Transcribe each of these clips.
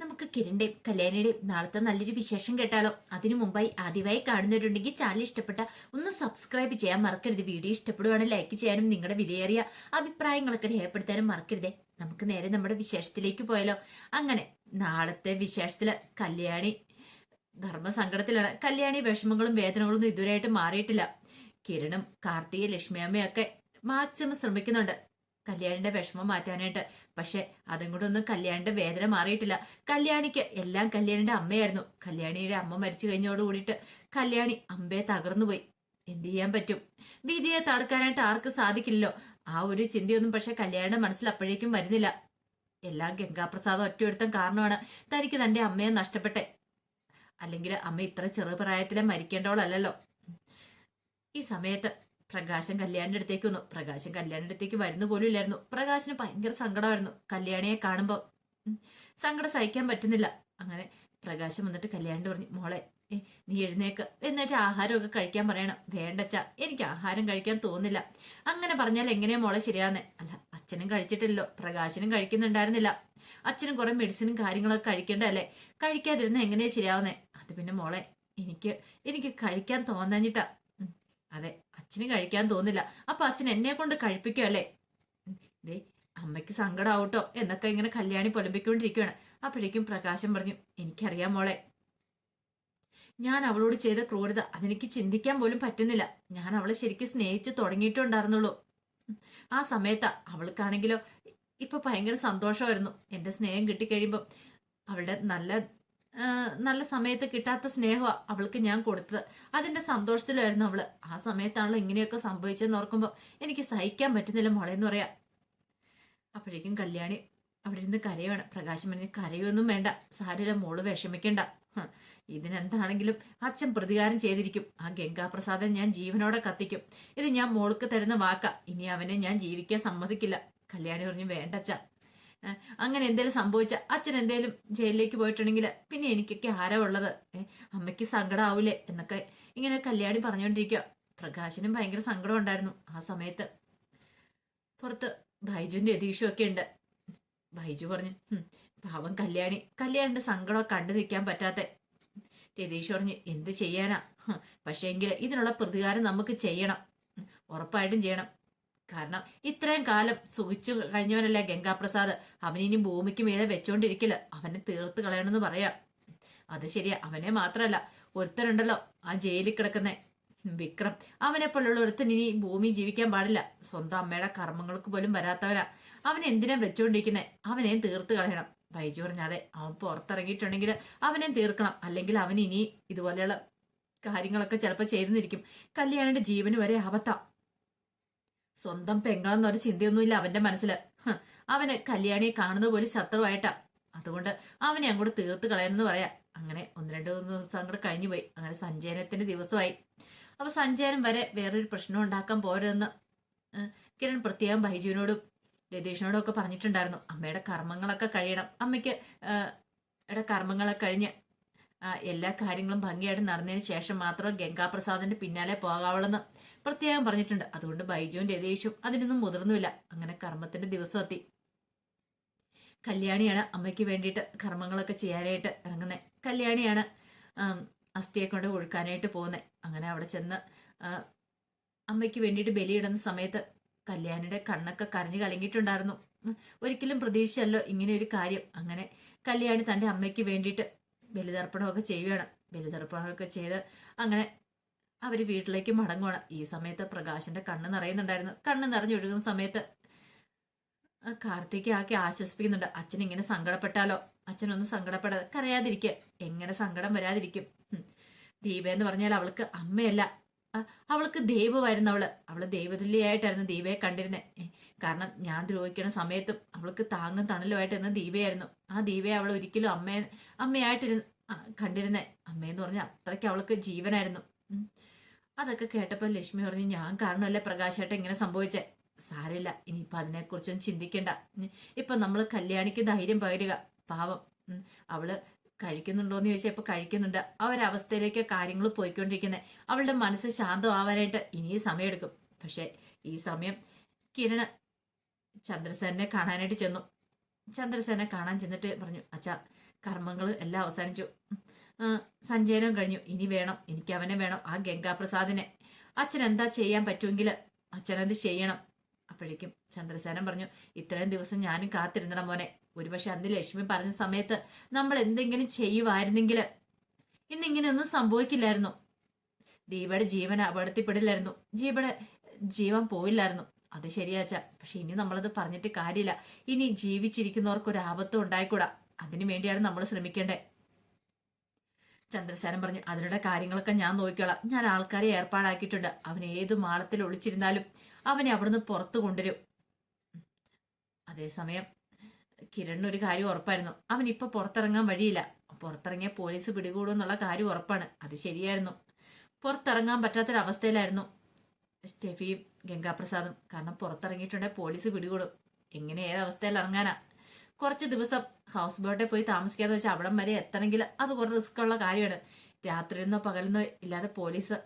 നമുക്ക് കിരണിന്റെയും കല്യാണിയുടെയും നാളത്തെ നല്ലൊരു വിശേഷം കേട്ടാലോ? അതിനു മുമ്പായി ആദ്യമായി കാണുന്നവരുണ്ടെങ്കിൽ ചാനൽ ഇഷ്ടപ്പെട്ട ഒന്ന് സബ്സ്ക്രൈബ് ചെയ്യാൻ മറക്കരുത്. വീഡിയോ ഇഷ്ടപ്പെടുവാണെങ്കിൽ ലൈക്ക് ചെയ്യാനും നിങ്ങളുടെ വിലയേറിയ അഭിപ്രായങ്ങളൊക്കെ രേഖപ്പെടുത്താനും മറക്കരുതേ. നമുക്ക് നേരെ നമ്മുടെ വിശേഷത്തിലേക്ക് പോയാലോ? അങ്ങനെ നാളത്തെ വിശേഷത്തിൽ കല്യാണി ധർമ്മസങ്കടത്തിലാണ്. കല്യാണി വിഷമങ്ങളും വേദനകളൊന്നും ഇതുവരെയായിട്ട് മാറിയിട്ടില്ല. കിരണും കാർത്തിക ലക്ഷ്മിയമ്മയൊക്കെ മാക്സിമം ശ്രമിക്കുന്നുണ്ട്. കല്യാണിന്റെ വിഷമം മാറ്റാനായിട്ട്. പക്ഷെ അതും കൂടെ ഒന്നും കല്യാണിന്റെ വേദന മാറിയിട്ടില്ല. കല്യാണിക്ക് എല്ലാം കല്യാണിന്റെ അമ്മയായിരുന്നു. കല്യാണിയുടെ അമ്മ മരിച്ചു കഴിഞ്ഞോട് കൂടിയിട്ട് കല്യാണി അമ്പയെ തകർന്നുപോയി. എന്ത് ചെയ്യാൻ പറ്റും? വിധിയെ തടുക്കാനായിട്ട് ആർക്ക് സാധിക്കില്ലല്ലോ. ആ ഒരു ചിന്തയൊന്നും പക്ഷെ കല്യാണിയുടെ മനസ്സിൽ അപ്പോഴേക്കും വരുന്നില്ല. എല്ലാം ഗംഗാപ്രസാദം ഒറ്റയൊരുത്തം കാരണമാണ്. തനിക്ക് തന്റെ അമ്മയെ നഷ്ടപ്പെട്ടെ. അല്ലെങ്കിൽ അമ്മ ഇത്ര ചെറുപ്രായത്തിലെ മരിക്കേണ്ടവളല്ലല്ലോ. ഈ സമയത്ത് പ്രകാശൻ കല്യാണിന്റെ അടുത്തേക്ക് വന്നു. പ്രകാശൻ കല്യാണിന്റെ അടുത്തേക്ക് വരുന്ന പോലും ഇല്ലായിരുന്നു. പ്രകാശിന് ഭയങ്കര സങ്കടമായിരുന്നു. കല്യാണിയെ കാണുമ്പോൾ സങ്കടം സഹിക്കാൻ പറ്റുന്നില്ല. അങ്ങനെ പ്രകാശം വന്നിട്ട് കല്യാണിന്റെ പറഞ്ഞു മോളെ നീ എഴുന്നേക്ക്. എന്നിട്ട് ആഹാരമൊക്കെ കഴിക്കാൻ പറയണം. വേണ്ടച്ചാ എനിക്ക് ആഹാരം കഴിക്കാൻ തോന്നില്ല അങ്ങനെ പറഞ്ഞാൽ എങ്ങനെയാ മോളെ ശരിയാന്ന് അല്ല അച്ഛനും കഴിച്ചിട്ടില്ലല്ലോ. പ്രകാശനും കഴിക്കുന്നുണ്ടായിരുന്നില്ല. അച്ഛനും കുറെ മെഡിസിനും കാര്യങ്ങളൊക്കെ കഴിക്കേണ്ടതല്ലേ? കഴിക്കാതിരുന്ന എങ്ങനെയാ ശരിയാവുന്നേ? അത് പിന്നെ മോളെ എനിക്ക് എനിക്ക് കഴിക്കാൻ തോന്നാഞ്ഞിട്ടാ. അതെ അച്ഛന് കഴിക്കാൻ തോന്നില്ല. അപ്പൊ അച്ഛൻ എന്നെ കൊണ്ട് കഴിപ്പിക്കുമല്ലേ ദേ അമ്മയ്ക്ക് സങ്കടാവട്ടോ. എന്നൊക്കെ ഇങ്ങനെ കല്യാണി പൊലമ്പിക്കൊണ്ടിരിക്കുകയാണ് അപ്പോഴേക്കും പ്രകാശം പറഞ്ഞു എനിക്കറിയാം മോളെ. ഞാൻ അവളോട് ചെയ്ത ക്രൂരത അതെനിക്ക് ചിന്തിക്കാൻ പോലും പറ്റുന്നില്ല. ഞാൻ അവളെ ശരിക്കും സ്നേഹിച്ച് തുടങ്ങിയിട്ടുണ്ടായിരുന്നുള്ളൂ. ആ സമയത്താ അവൾക്കാണെങ്കിലോ ഇപ്പൊ ഭയങ്കര സന്തോഷമായിരുന്നു. എന്റെ സ്നേഹം കിട്ടിക്കഴിയുമ്പം അവളുടെ നല്ല നല്ല സമയത്ത് കിട്ടാത്ത സ്നേഹമാണ് അവൾക്ക് ഞാൻ കൊടുത്തത്. അതിന്റെ സന്തോഷത്തിലായിരുന്നു അവൾ. ആ സമയത്താണല്ലോ ഇങ്ങനെയൊക്കെ സംഭവിച്ചെന്ന് ഓർക്കുമ്പോൾ എനിക്ക് സഹിക്കാൻ പറ്റുന്നില്ല മോളെ എന്ന് പറയാ. അപ്പോഴേക്കും കല്യാണി അവിടെ ഇരുന്ന് കരയാണ്. പ്രകാശം പറഞ്ഞ് കരയൊന്നും വേണ്ട. സാരില്ല മോൾ വിഷമിക്കണ്ട. ഇതിനെന്താണെങ്കിലും അച്ഛൻ പ്രതികാരം ചെയ്തിരിക്കും. ആ ഗംഗാപ്രസാദം ഞാൻ ജീവനോടെ കത്തിക്കും. ഇത് ഞാൻ മോൾക്ക് തരുന്ന വാക്ക. ഇനി അവനെ ഞാൻ ജീവിക്കാൻ സമ്മതിക്കില്ല. കല്യാണി പറഞ്ഞു വേണ്ട അച്ഛ ഏ, അങ്ങനെ എന്തേലും സംഭവിച്ച അച്ഛൻ എന്തേലും ജയിലിലേക്ക് പോയിട്ടുണ്ടെങ്കിൽ പിന്നെ എനിക്കൊക്കെ ആരാ ഉള്ളത് അമ്മയ്ക്ക് സങ്കടമാവൂലേ എന്നൊക്കെ ഇങ്ങനെ കല്യാണി പറഞ്ഞുകൊണ്ടിരിക്കുക പ്രകാശിനും ഭയങ്കര സങ്കടം ഉണ്ടായിരുന്നു ആ സമയത്ത്. പുറത്ത് ബൈജുവിന്റെ യതീഷും ഒക്കെ ഉണ്ട്. ബൈജു പറഞ്ഞു "ഹും, പാവം കല്യാണി. കല്യാണിന്റെ സങ്കടം കണ്ടു നിൽക്കാൻ പറ്റാത്ത. രതീഷ് പറഞ്ഞു എന്ത് ചെയ്യാനാ? പക്ഷേ എങ്കിൽ ഇതിനുള്ള പ്രതികാരം നമുക്ക് ചെയ്യണം. ഉറപ്പായിട്ടും ചെയ്യണം. കാരണം ഇത്രയും കാലം സുഖിച്ചു കഴിഞ്ഞവനല്ലേ ഗംഗാപ്രസാദ്. അവനിനി ഭൂമിക്ക് മേലെ വെച്ചോണ്ടിരിക്കില്ല അവനെ തീർത്ത് കളയണമെന്ന് പറയാം. അത് ശരിയാ അവനെ മാത്രമല്ല ഒരുത്തരുണ്ടല്ലോ ആ ജയിലിൽ കിടക്കുന്ന. വിക്രം അവനെ പോലുള്ള ഒരുത്തൻ ഇനി ഭൂമി ജീവിക്കാൻ പാടില്ല. സ്വന്തം അമ്മയുടെ കർമ്മങ്ങൾക്ക് പോലും വരാത്തവനാ. അവൻ എന്തിനാ വെച്ചോണ്ടിരിക്കുന്നത് അവനെയും തീർത്ത് കളയണം. ബൈജു പറഞ്ഞാതെ അവൻ പുറത്തിറങ്ങിയിട്ടുണ്ടെങ്കിൽ അവനെ തീർക്കണം. അല്ലെങ്കിൽ അവൻ ഇനി ഇതുപോലെയുള്ള കാര്യങ്ങളൊക്കെ ചിലപ്പോൾ ചെയ്തെന്നിരിക്കും കല്യാണിന്റെ ജീവന് വരെ ആപത്താം സ്വന്തം പെങ്ങളെന്നൊരു ചിന്തയൊന്നുമില്ല അവന്റെ മനസ്സിൽ അവന് കല്യാണിയെ കാണുന്ന പോലും ശത്രുവായിട്ടാ. അതുകൊണ്ട് അവനെ അങ്ങോട്ട് തീർത്ത് കളയണമെന്ന് പറയാം. അങ്ങനെ ഒന്ന് രണ്ട് മൂന്ന് ദിവസം അങ്ങോട്ട് കഴിഞ്ഞു പോയി. അങ്ങനെ സഞ്ചയനത്തിന്റെ ദിവസമായി. അപ്പൊ സഞ്ചയനം വരെ വേറൊരു പ്രശ്നം ഉണ്ടാക്കാൻ പോരെന്ന് കിരൺ പ്രത്യേകം ബൈജുവിനോടും രതീഷിനോടും ഒക്കെ പറഞ്ഞിട്ടുണ്ടായിരുന്നു. അമ്മയുടെ കർമ്മങ്ങളൊക്കെ കഴിയണം. അമ്മയ്ക്ക് കർമ്മങ്ങളൊക്കെ കഴിഞ്ഞ് എല്ലാ കാര്യങ്ങളും ഭംഗിയായിട്ട് നടന്നതിന് ശേഷം മാത്രം ഗംഗാപ്രസാദിന്റെ പിന്നാലെ പോകാവുള്ളെന്ന് പ്രത്യേകം പറഞ്ഞിട്ടുണ്ട്. അതുകൊണ്ട് ബൈജുവിന്റെ ഏതേശും അതിനൊന്നും മുതിർന്നുമില്ല. അങ്ങനെ കർമ്മത്തിന്റെ ദിവസം എത്തി. കല്യാണിയാണ് അമ്മയ്ക്ക് വേണ്ടിയിട്ട് കർമ്മങ്ങളൊക്കെ ചെയ്യാനായിട്ട് ഇറങ്ങുന്നത് കല്യാണിയാണ് അസ്ഥിയെ കൊണ്ട് ഒഴുക്കാനായിട്ട് പോകുന്നത് അങ്ങനെ അവിടെ ചെന്ന് അമ്മയ്ക്ക് വേണ്ടിയിട്ട് ബലിയിടുന്ന സമയത്ത് കല്യാണിയുടെ കണ്ണൊക്കെ കരഞ്ഞു കലങ്ങിയിട്ടുണ്ടായിരുന്നു. ഒരിക്കലും പ്രതീക്ഷയല്ലോ ഇങ്ങനെ ഒരു കാര്യം. അങ്ങനെ കല്യാണി തന്റെ അമ്മയ്ക്ക് വേണ്ടിയിട്ട് ബലിതർപ്പണമൊക്കെ ചെയ്യുകയാണ്. ബലിതർപ്പണമൊക്കെ ചെയ്ത് അങ്ങനെ അവർ വീട്ടിലേക്ക് മടങ്ങുവാണ്. ഈ സമയത്ത് പ്രകാശന്റെ കണ്ണ് നിറയുന്നുണ്ടായിരുന്നു. കണ്ണ് നിറഞ്ഞൊഴുകുന്ന സമയത്ത് കാർത്തിക് ആക്കി ആശ്വസിപ്പിക്കുന്നുണ്ട്. അച്ഛൻ ഇങ്ങനെ സങ്കടപ്പെട്ടാലോ? അച്ഛനൊന്നും സങ്കടപ്പെടാതെ കരയാതിരിക്കുക എങ്ങനെ സങ്കടം വരാതിരിക്കും. ദീപ എന്ന് പറഞ്ഞാൽ അവൾക്ക് അമ്മയല്ല. അവൾക്ക് ദൈവമായിരുന്നു അവൾ. അവൾ ദൈവതുല്യായിട്ടായിരുന്നു ദീപയെ കണ്ടിരുന്നത് കാരണം ഞാൻ ദ്രോഹിക്കുന്ന സമയത്തും അവൾക്ക് താങ്ങും തണലുമായിട്ടിരുന്ന ദീപയായിരുന്നു. ആ ദീപയെ അവൾ ഒരിക്കലും അമ്മയെ അമ്മയായിട്ടിരുന്ന കണ്ടിരുന്നത് കണ്ടിരുന്നേ. അമ്മയെന്ന് പറഞ്ഞാൽ അത്രയ്ക്ക് അവൾക്ക് ജീവനായിരുന്നു. അതൊക്കെ കേട്ടപ്പോൾ ലക്ഷ്മി പറഞ്ഞു ഞാൻ കാരണമല്ലേ പ്രകാശായിട്ട് ഇങ്ങനെ സംഭവിച്ചേ? സാരമില്ല. ഇനിയിപ്പൊ അതിനെക്കുറിച്ചൊന്നും ചിന്തിക്കണ്ട. ഇപ്പം നമ്മൾ കല്യാണിക്ക് ധൈര്യം പകരുക. പാവം. അവൾ കഴിക്കുന്നുണ്ടോന്ന് ചോദിച്ചാൽ ഇപ്പൊ കഴിക്കുന്നുണ്ട്. ആ കാര്യങ്ങൾ പോയിക്കൊണ്ടിരിക്കുന്നത് അവളുടെ മനസ്സ് ശാന്തമാവാനായിട്ട് ഇനിയും സമയമെടുക്കും പക്ഷെ ഈ സമയം കിരണ് ചന്ദ്രസേനെ കാണാനായിട്ട് ചെന്നു. ചന്ദ്രസേനെ കാണാൻ ചെന്നിട്ട് പറഞ്ഞു അച്ഛാ കർമ്മങ്ങൾ എല്ലാം അവസാനിച്ചു. സഞ്ചയനം കഴിഞ്ഞു. ഇനി വേണം. എനിക്ക് അവനെ വേണം. ആ ഗംഗാപ്രസാദിനെ. അച്ഛൻ എന്താ ചെയ്യാൻ പറ്റുമെങ്കിൽ അച്ഛനത് ചെയ്യണം. അപ്പോഴേക്കും ചന്ദ്രസേനൻ പറഞ്ഞു ഇത്രയും ദിവസം ഞാനും കാത്തിരുന്നണം മോനെ. ഒരുപക്ഷെ അന്ന് ലക്ഷ്മി പറഞ്ഞ സമയത്ത് നമ്മൾ എന്തെങ്കിലും ചെയ്യുമായിരുന്നെങ്കിൽ ഇന്നിങ്ങനെയൊന്നും സംഭവിക്കില്ലായിരുന്നു. ദീപയുടെ ജീവൻ അപകടത്തിപ്പെടില്ലായിരുന്നു ജീവയുടെ ജീവൻ പോയില്ലായിരുന്നു. അത് ശരിയാച്ച പക്ഷെ ഇനി നമ്മളത് പറഞ്ഞിട്ട് കാര്യമില്ല. ഇനി ജീവിച്ചിരിക്കുന്നവർക്ക് ഒരു ആപത്തും ഉണ്ടായിക്കൂടാ. അതിനു വേണ്ടിയാണ് നമ്മൾ ശ്രമിക്കേണ്ടത്. ചന്ദ്രസേനൻ പറഞ്ഞു അതിനുള്ള കാര്യങ്ങളൊക്കെ ഞാൻ നോക്കിക്കോളാം. ഞാൻ ആൾക്കാരെ ഏർപ്പാടാക്കിയിട്ടുണ്ട്. അവൻ ഏത് മാളത്തിൽ ഒളിച്ചിരുന്നാലും അവനെ അവിടുന്ന് പുറത്തു കൊണ്ടുവരും. അതേസമയം കിരണിന് ഒരു കാര്യം ഉറപ്പായിരുന്നു. അവൻ ഇപ്പൊ പുറത്തിറങ്ങാൻ വഴിയില്ല. പുറത്തിറങ്ങിയ പോലീസ് പിടികൂടുമെന്നുള്ള കാര്യം ഉറപ്പാണ്. അത് ശരിയായിരുന്നു. പുറത്തിറങ്ങാൻ പറ്റാത്തൊരവസ്ഥയിലായിരുന്നു സ്റ്റെഫിയും ഗംഗാപ്രസാദും. കാരണം പുറത്തിറങ്ങിയിട്ടുണ്ടെങ്കിൽ പോലീസ് പിടികൂടും. എങ്ങനെ ഏതവസ്ഥയിൽ ഇറങ്ങാനാ? കുറച്ച് ദിവസം ഹൗസ് ബോട്ടിൽ പോയി താമസിക്കാന്ന് വെച്ചാൽ അവിടം വരെ എത്തണമെങ്കിൽ അത് കുറേ റിസ്ക് ഉള്ള കാര്യമാണ്. രാത്രിയിൽ നിന്നോ പകലിൽ നിന്നോ ഇല്ലാതെ പോലീസ്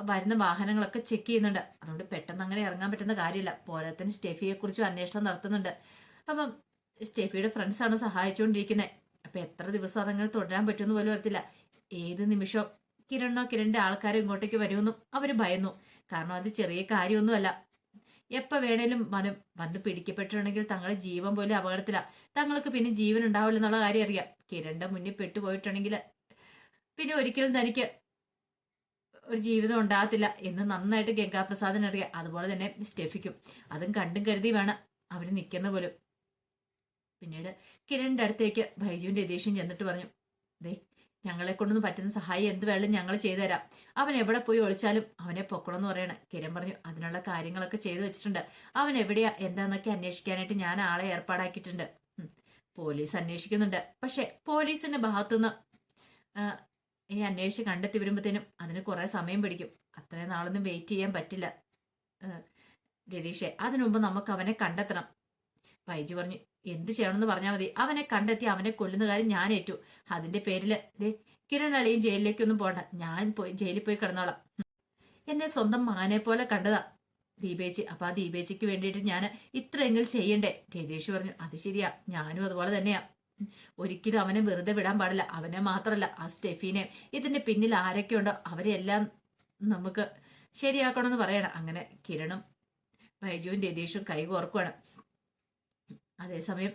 വരുന്ന വാഹനങ്ങളൊക്കെ ചെക്ക് ചെയ്യുന്നുണ്ട്. അതുകൊണ്ട് പെട്ടെന്ന് അങ്ങനെ ഇറങ്ങാൻ പറ്റുന്ന കാര്യമില്ല. പോരാത്തിന് സ്റ്റെഫിയെ കുറിച്ചും അന്വേഷണം നടത്തുന്നുണ്ട്. അപ്പം സ്റ്റെഫിയുടെ ഫ്രണ്ട്സാണ് സഹായിച്ചുകൊണ്ടിരിക്കുന്നത് അപ്പം എത്ര ദിവസം അതങ്ങനെ തുടരാൻ പറ്റുമെന്ന് പോലും അറിയത്തില്ല. ഏത് നിമിഷം കിരണോ കിരണിന്റെ ആൾക്കാരും ഇങ്ങോട്ടേക്ക് വരുമെന്നും അവർ ഭയന്നു. കാരണം അത് ചെറിയ കാര്യമൊന്നുമല്ല. എപ്പ വേണേലും വനം വന്ന് പിടിക്കപ്പെട്ടിട്ടുണ്ടെങ്കിൽ തങ്ങളുടെ ജീവൻ പോലും അപകടത്തില. തങ്ങൾക്ക് പിന്നെ ജീവൻ ഉണ്ടാവില്ല എന്നുള്ള കാര്യം അറിയാം. കിരണിന്റെ മുന്നിൽ പെട്ടുപോയിട്ടുണ്ടെങ്കിൽ പിന്നെ ഒരിക്കലും തനിക്ക് ഒരു ജീവിതം ഉണ്ടാകത്തില്ല എന്ന് നന്നായിട്ട് ഗംഗാപ്രസാദിന് അറിയാം. അതുപോലെ തന്നെ സ്റ്റെഫിക്കും. അതും കണ്ടും കരുതി വേണം അവർ നിൽക്കുന്ന പോലും. പിന്നീട് കിരണിന്റെ അടുത്തേക്ക് ബൈജുവിന്റെ യതീഷും ചെന്നിട്ട് പറഞ്ഞു ദേ ഞങ്ങളെ കൊണ്ടൊന്നും പറ്റുന്ന സഹായം എന്ത് വേണം ഞങ്ങൾ ചെയ്തുതരാം. അവൻ എവിടെ പോയി ഒളിച്ചാലും അവനെ പൊക്കണമെന്ന് പറയണ. കിരൺ പറഞ്ഞു അതിനുള്ള കാര്യങ്ങളൊക്കെ ചെയ്തു വെച്ചിട്ടുണ്ട്. അവൻ എവിടെയാ? എന്താന്നൊക്കെ അന്വേഷിക്കാനായിട്ട് ഞാൻ ആളെ ഏർപ്പാടാക്കിയിട്ടുണ്ട്. പോലീസ് അന്വേഷിക്കുന്നുണ്ട്. പക്ഷെ പോലീസിന്റെ ഭാഗത്തുനിന്ന് ഇനി അന്വേഷിച്ച് കണ്ടെത്തി വരുമ്പോഴത്തേനും അതിന് കുറേ സമയം പിടിക്കും. അത്രയും നാളൊന്നും വെയിറ്റ് ചെയ്യാൻ പറ്റില്ല. രതീഷെ അതിനു മുമ്പ് നമുക്ക് അവനെ കണ്ടെത്തണം. ബൈജു പറഞ്ഞു എന്ത് ചെയ്യണമെന്ന് പറഞ്ഞാൽ മതി. അവനെ കണ്ടെത്തി അവനെ കൊല്ലുന്ന കാര്യം ഞാൻ ഏറ്റു. അതിന്റെ പേരിൽ ദേ കിരൺ അളിയും ജയിലിലേക്കൊന്നും പോണ്ട. ഞാൻ പോയി ജയിലിൽ പോയി കിടന്നോളാം. എന്നെ സ്വന്തം മാനെ പോലെ കണ്ടതാ ദീപേച്ചി. അപ്പൊ ആ ദീപേച്ചിക്ക് വേണ്ടിയിട്ട് ഞാൻ ഇത്രയെങ്കിലും ചെയ്യണ്ടേ? രതീഷ് പറഞ്ഞു അത് ശരിയാ. ഞാനും അതുപോലെ തന്നെയാ. ഒരിക്കലും അവനെ വെറുതെ വിടാൻ പാടില്ല. അവനെ മാത്രമല്ല ആ സ്റ്റെഫീനെ. ഇതിന്റെ പിന്നിൽ ആരൊക്കെയുണ്ടോ അവരെല്ലാം നമുക്ക് ശരിയാക്കണമെന്ന് പറയണം. അങ്ങനെ കിരണും ബൈജുവും രതീഷും കൈ കോർക്കുവാണ്. അതേസമയം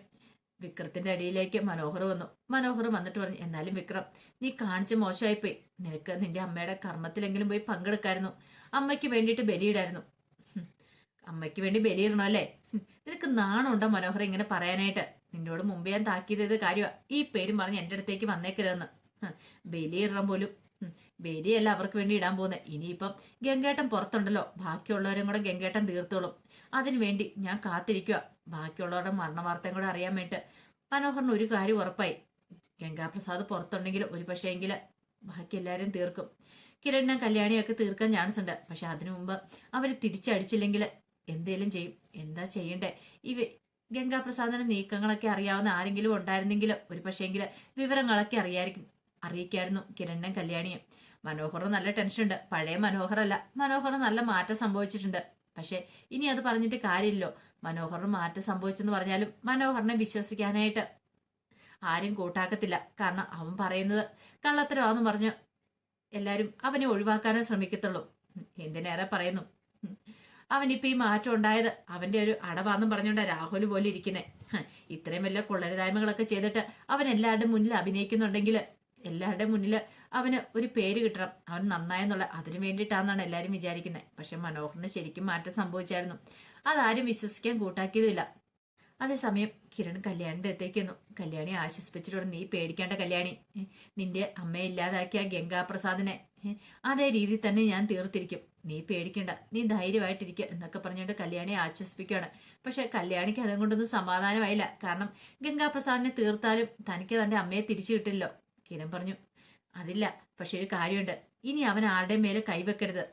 വിക്രത്തിന്റെ അടിയിലേക്ക് മനോഹർ വന്നു. മനോഹർ വന്നിട്ട് പറഞ്ഞു എന്നാലും വിക്രം നീ കാണിച്ച മോശമായിപ്പോയി. നിനക്ക് നിന്റെ അമ്മയുടെ കർമ്മത്തിലെങ്കിലും പോയി പങ്കെടുക്കായിരുന്നു. അമ്മയ്ക്ക് വേണ്ടിയിട്ട് ബലിയിടായിരുന്നു. അമ്മയ്ക്ക് വേണ്ടി ബലിയിടണം അല്ലേ? നിനക്ക് നാണമുണ്ടോ മനോഹർ ഇങ്ങനെ പറയാനായിട്ട്? നിന്നോട് മുമ്പേ ഞാൻ താക്കീത് ചെയ്ത ഈ പേരും പറഞ്ഞ് എന്റെ അടുത്തേക്ക് വന്നേക്കരുതെന്ന്. ബലി ഇടാൻ പോലും. ബലിയല്ല അവർക്ക് വേണ്ടി ഇടാൻ പോകുന്നത് ഇനിയിപ്പം ഗംഗേട്ടൻ പുറത്തുണ്ടല്ലോ. ബാക്കിയുള്ളവരും കൂടെ ഗംഗേട്ടൻ തീർത്തോളും. അതിനു വേണ്ടി ഞാൻ കാത്തിരിക്കുക ബാക്കിയുള്ളവരുടെ മരണ വാർത്തയും കൂടെ അറിയാൻ വേണ്ടിയിട്ട് മനോഹറിന് ഒരു കാര്യം ഉറപ്പായി. ഗംഗാപ്രസാദ് പുറത്തുണ്ടെങ്കിൽ ഒരു പക്ഷേ എങ്കിൽ ബാക്കി എല്ലാവരും തീർക്കും. കിരണിനെ കല്യാണിയൊക്കെ തീർക്കാൻ ചാൻസ് ഉണ്ട്. പക്ഷെ അതിനു മുമ്പ് അവർ തിരിച്ചടിച്ചില്ലെങ്കിൽ എന്തേലും ചെയ്യും. എന്താ ചെയ്യണ്ടേ? ഇവ ഗംഗാപ്രസാദിന്റെ നീക്കങ്ങളൊക്കെ അറിയാവുന്ന ആരെങ്കിലും ഉണ്ടായിരുന്നെങ്കിൽ ഒരു പക്ഷേങ്കിൽ വിവരങ്ങളൊക്കെ അറിയായിരിക്കും അറിയിക്കായിരുന്നു കിരണ്ണൻ കല്യാണിയെ. മനോഹറിന് നല്ല ടെൻഷൻ ഉണ്ട് പഴയ മനോഹറല്ല. മനോഹറിന് നല്ല മാറ്റം സംഭവിച്ചിട്ടുണ്ട്. പക്ഷെ ഇനി അത് പറഞ്ഞിട്ട് കാര്യമില്ലല്ലോ. മനോഹറിന് മാറ്റം സംഭവിച്ചെന്ന് പറഞ്ഞാലും മനോഹറിനെ വിശ്വസിക്കാനായിട്ട് ആരും കൂട്ടാക്കത്തില്ല. കാരണം അവൻ പറയുന്നത് കള്ളത്തരമാണെന്ന് പറഞ്ഞ് എല്ലാരും അവനെ ഒഴിവാക്കാനേ ശ്രമിക്കത്തുള്ളൂ. എന്തിനേറെ പറയുന്നു? ഉം. അവനിപ്പോ ഈ മാറ്റം ഉണ്ടായത്. അവന്റെ ഒരു അടവാന്നും പറഞ്ഞുകൊണ്ടാ രാഹുൽ പോലെ ഇരിക്കുന്നേ. ഇത്രയും വലിയ കൊള്ളരുതായ്മകളൊക്കെ ചെയ്തിട്ട് അവൻ എല്ലാവരുടെ മുന്നിൽ അഭിനയിക്കുന്നുണ്ടെങ്കിൽ എല്ലാവരുടെ മുന്നിൽ അവന് ഒരു പേര് കിട്ടണം. അവൻ നന്നായെന്നുള്ള അതിനു വേണ്ടിയിട്ടാണെന്നാണ് എല്ലാവരും വിചാരിക്കുന്നത് പക്ഷെ മനോഹറിന് ശരിക്കും മാറ്റം സംഭവിച്ചായിരുന്നു. അതാരും വിശ്വസിക്കാൻ കൂട്ടാക്കിയതുമില്ല. അതേസമയം കിരൺ കല്യാണിന്റെ അടുത്തേക്ക് വന്നു കല്യാണി ആശ്വസിപ്പിച്ചിട്ടുണ്ട് നീ പേടിക്കേണ്ട കല്യാണി. നിന്റെ അമ്മയെ ഇല്ലാതാക്കിയ ഗംഗാപ്രസാദിനെ അതേ രീതിയിൽ തന്നെ ഞാൻ തീർത്തിരിക്കും. നീ പേടിക്കണ്ട നീ ധൈര്യമായിട്ടിരിക്കുക എന്നൊക്കെ പറഞ്ഞുകൊണ്ട് കല്യാണിയെ ആശ്വസിപ്പിക്കുകയാണ്. പക്ഷെ കല്യാണിക്ക് അതും കൊണ്ടൊന്നും സമാധാനമായില്ല. കാരണം ഗംഗാപ്രസാദിനെ തീർത്താലും തനിക്ക് തന്റെ അമ്മയെ തിരിച്ചു കിട്ടില്ലല്ലോ. കിരൺ പറഞ്ഞു അതില്ല പക്ഷെ ഒരു കാര്യമുണ്ട്. ഇനി അവൻ ആരുടെ മേലെ കൈവെക്കരുത്.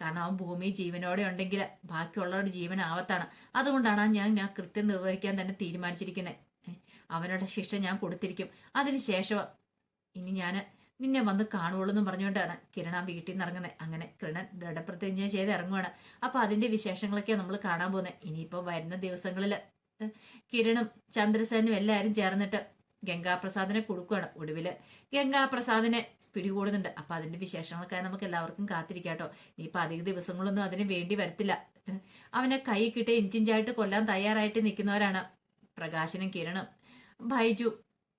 കാരണം അവൻ ഭൂമി ജീവനോടെ ഉണ്ടെങ്കിൽ ബാക്കിയുള്ളവരുടെ ജീവൻ ആവത്താണ് അതുകൊണ്ടാണ് ഞാൻ ഞാൻ കൃത്യം നിർവഹിക്കാൻ തന്നെ തീരുമാനിച്ചിരിക്കുന്നത്. അവനോട് ശിക്ഷ ഞാൻ കൊടുത്തിരിക്കും. അതിനുശേഷം ഇനി ഞാൻ നിന്നെ വന്ന് കാണുള്ളൂ എന്ന് പറഞ്ഞുകൊണ്ടാണ് കിരണ വീട്ടിൽ നിന്ന് ഇറങ്ങുന്നത് അങ്ങനെ കിരണൻ ദൃഢപ്രതിജ്ഞ ചെയ്ത് ഇറങ്ങുവാണ്. അപ്പൊ അതിന്റെ വിശേഷങ്ങളൊക്കെ നമ്മൾ കാണാൻ പോകുന്നത് ഇനിയിപ്പോൾ വരുന്ന ദിവസങ്ങളിൽ കിരണും ചന്ദ്രസേനും എല്ലാവരും ചേർന്നിട്ട് ഗംഗാപ്രസാദിനെ കൊടുക്കുകയാണ് ഒടുവിൽ ഗംഗാപ്രസാദിനെ പിടികൂടുന്നുണ്ട്. അപ്പൊ അതിന്റെ വിശേഷങ്ങൾക്കായി നമുക്ക് എല്ലാവർക്കും കാത്തിരിക്കാം കേട്ടോ. ഇനിയിപ്പൊ അധിക ദിവസങ്ങളൊന്നും അതിന് വേണ്ടി വരത്തില്ല. അവനെ കൈ കിട്ടി ഇഞ്ചിഞ്ചായിട്ട് കൊല്ലാൻ തയ്യാറായിട്ട് നിൽക്കുന്നവരാണ് പ്രകാശനും കിരണും ഭൈജു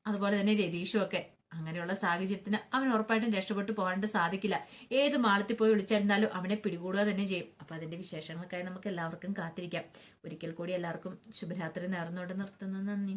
അതുപോലെ തന്നെ രതീഷും ഒക്കെ. അങ്ങനെയുള്ള സാഹചര്യത്തിന് അവൻ ഉറപ്പായിട്ടും രക്ഷപ്പെട്ടു പോകാണ്ട് സാധിക്കില്ല. ഏത് മാളത്തിൽ പോയി വിളിച്ചിരുന്നാലും അവനെ പിടികൂടുക തന്നെ ചെയ്യും. അപ്പൊ അതിന്റെ വിശേഷങ്ങൾക്കായി നമുക്ക് എല്ലാവർക്കും കാത്തിരിക്കാം. ഒരിക്കൽ കൂടി എല്ലാവർക്കും ശുഭരാത്രി നേർന്നുകൊണ്ട് നിർത്തുന്നു. നന്ദി.